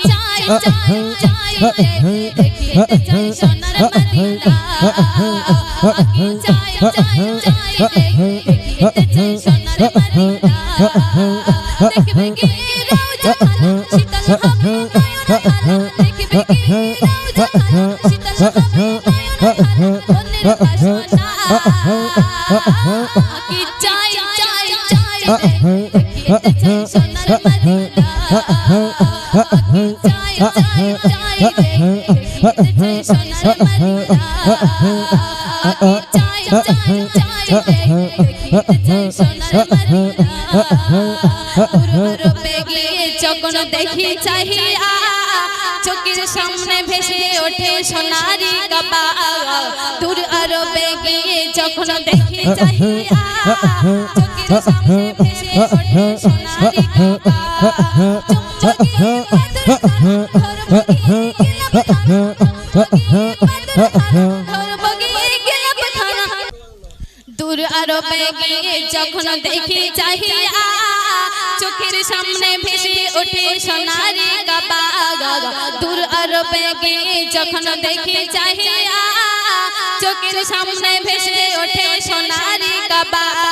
চাই চাই রে দেখিতে চাই সোনার মদিনা আকি চাই চাই চাই রে দেখিতে চাই সোনার মদিনা দেখবে কি রওজা খানা শীতল হবে নয়ন খানা দেখবে কি রওজা খানা শীতল হবে নয়ন খানা মনের বাসনা আকি চাই যখন দেখি চাহিয়া চোখের সামনে ভেসে ওঠে সোনারি কাবা দূর আরবে গিয়ে যখন দেখি চাহিয়া চোখের সামনে ভেসে ওঠে সোনারি কাবা চমচকে দূর আরবে গিয়ে যখন দেখি চাহিয়া চোখের সামনে ভেসে ওঠে সোনারি কাবা দূর আরবে গিয়ে যখন দেখি চাহিয়া চোখের সামনে ভেসে ওঠে সোনারি কাবা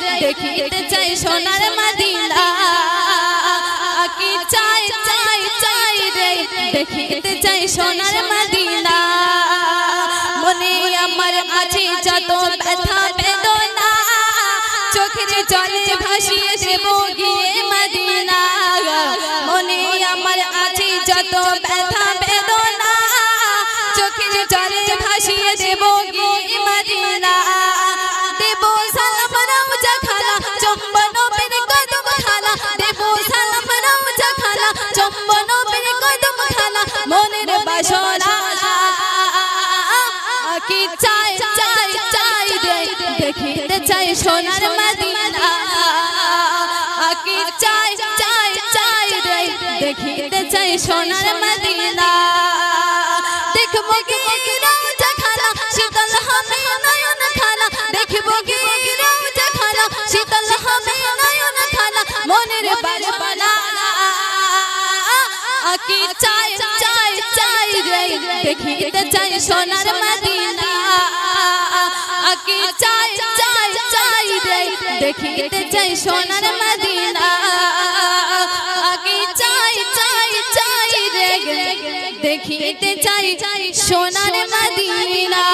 রে দেখিতে চাই সোনার মদিনা। কি চাই চাই চাই রে দেখিতে চাই, সোনার মদিনা। মনে আমার আছে যত ব্যথা, বেদনা চোখের জলে ভাসিয়ে দেব গিয়ে মদিনা। মনে আমার আছে যত ব্যথা, বেদনা চোখের জলে ভাসিয়ে দেব গিয়ে কি চাই চাই চাই রে? দেখিতে চাই সোনার মদিনা। আকি চাই চাই চাই রে? দেখিতে চাই সোনার মদিনা। দেখব কি রওজা খানা শীতল হবে নয়ন দেখব কি শীতল দেখিতে চাই সোনার মদিনা। আকি চাই চাই চাই রে। দেখিতে চাই সোনার মদিনা।